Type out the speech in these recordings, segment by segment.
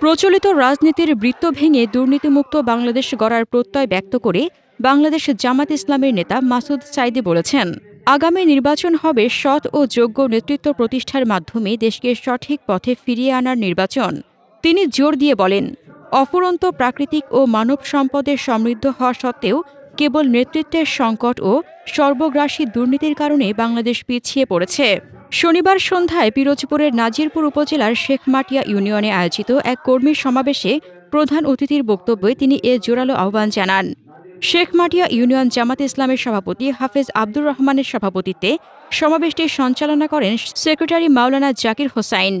প্রচলিত রাজনীতির বৃত্ত ভেঙে দুর্নীতিমুক্ত বাংলাদেশ গড়ার প্রত্যয় ব্যক্ত করে বাংলাদেশ জামাত ইসলামের নেতা মাসুদ সাইদি বলেছেন, আগামী নির্বাচন হবে সৎ ও যোগ্য নেতৃত্ব প্রতিষ্ঠার মাধ্যমে দেশকে সঠিক পথে ফিরিয়ে আনার নির্বাচন। তিনি জোর দিয়ে বলেন, অফুরন্ত প্রাকৃতিক ও মানব সম্পদের সমৃদ্ধ হওয়া সত্ত্বেও কেবল নেতৃত্বের সংকট ও সর্বগ্রাসী দুর্নীতির কারণে বাংলাদেশ পিছিয়ে পড়েছে। শনিবার সন্ধ্যায় পিরোজপুরের নাজিরপুর উপজেলার শেখমাটিয়া ইউনিয়নে আয়োজিত এক কর্মী সমাবেশে প্রধান অতিথির বক্তব্যে তিনি এ জোরালো আহ্বান জানান। শেখমাটিয়া ইউনিয়ন জামাত ইসলামের সভাপতি হাফেজ আব্দুর রহমানের সভাপতিত্বে সমাবেশটি সঞ্চালনা করেন সেক্রেটারি মাওলানা জাকির হোসাইন।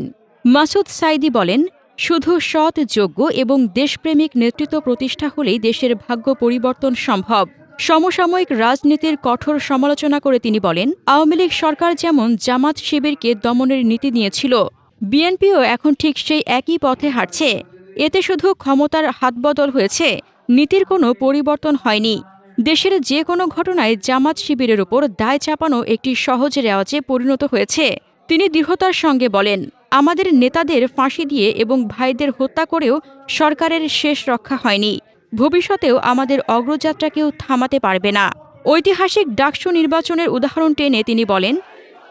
মাসুদ সাইদি বলেন, শুধু সৎ, যোগ্য এবং দেশপ্রেমিক নেতৃত্ব প্রতিষ্ঠা হলেই দেশের ভাগ্য পরিবর্তন সম্ভব। সমসাময়িক রাজনীতির কঠোর সমালোচনা করে তিনি বলেন, আওয়ামী লীগ সরকার যেমন জামাত শিবিরকে দমনের নীতি নিয়েছিল, বিএনপিও এখন ঠিক সেই একই পথে হাঁটছে। এতে শুধু ক্ষমতার হাতবদল হয়েছে, নীতির কোনো পরিবর্তন হয়নি। দেশের যে কোনো ঘটনায় জামাত শিবিরের উপর দায় চাপানো একটি সহজ রেওয়াজে পরিণত হয়েছে। তিনি দৃঢ়তার সঙ্গে বলেন, আমাদের নেতাদের ফাঁসি দিয়ে এবং ভাইদের হত্যা করেও সরকারের শেষ রক্ষা হয়নি। ভবিষ্যতেও আমাদের অগ্রযাত্রাকেও থামাতে পারবে না। ঐতিহাসিক ডাকসু নির্বাচনের উদাহরণ টেনে তিনি বলেন,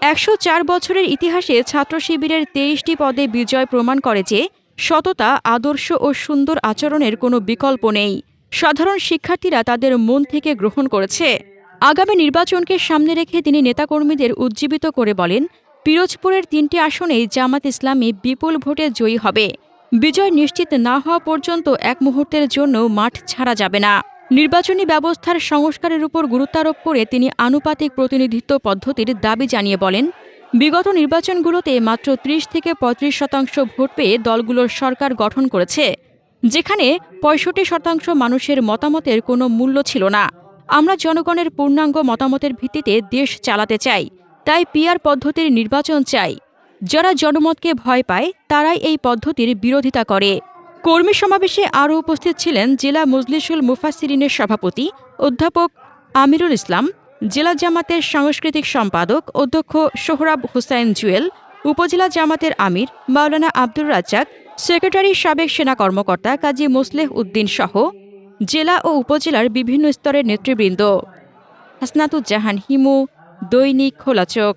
একশো চার বছরের ইতিহাসে ছাত্র শিবিরের তেইশটি পদে বিজয় প্রমাণ করে যে সততা, আদর্শ ও সুন্দর আচরণের কোনো বিকল্প নেই। সাধারণ শিক্ষার্থীরা তাদের মন থেকে গ্রহণ করেছে। আগামী নির্বাচনকে সামনে রেখে তিনি নেতাকর্মীদের উজ্জীবিত করে বলেন, পিরোজপুরের তিনটি আসনেই জামাত ইসলামী বিপুল ভোটে জয়ী হবে। বিজয় নিশ্চিত না হওয়া পর্যন্ত এক মুহূর্তের জন্য মাঠ ছাড়া যাবে না। নির্বাচনী ব্যবস্থার সংস্কারের উপর গুরুত্বারোপ করে তিনি আনুপাতিক প্রতিনিধিত্ব পদ্ধতির দাবি জানিয়ে বলেন, বিগত নির্বাচনগুলোতে মাত্র ত্রিশ থেকে পঁয়ত্রিশ শতাংশ ভোট পেয়ে দলগুলোর সরকার গঠন করেছে, যেখানে পঁয়ষট্টি শতাংশ মানুষের মতামতের কোনো মূল্য ছিল না। আমরা জনগণের পূর্ণাঙ্গ মতামতের ভিত্তিতে দেশ চালাতে চাই, তাই পিয়ার পদ্ধতির নির্বাচন চাই। যারা জনমতকে ভয় পায়, তারাই এই পদ্ধতির বিরোধিতা করে। কর্মী সমাবেশে আরও উপস্থিত ছিলেন জেলা মজলিসুল মুফাসিরিনের সভাপতি অধ্যাপক আমিরুল ইসলাম, জেলা জামাতের সাংস্কৃতিক সম্পাদক অধ্যক্ষ সোহরাব হুসাইন জুয়েল, উপজেলা জামাতের আমির মাওলানা আব্দুর রাজ্জাক, সেক্রেটারি সাবেক সেনা কর্মকর্তা কাজী মোসলেহ উদ্দিন সহ জেলা ও উপজেলার বিভিন্ন স্তরের নেতৃবৃন্দ। হাসনাতুজ্জাহান হিমু, দৈনিক খোলাচোখ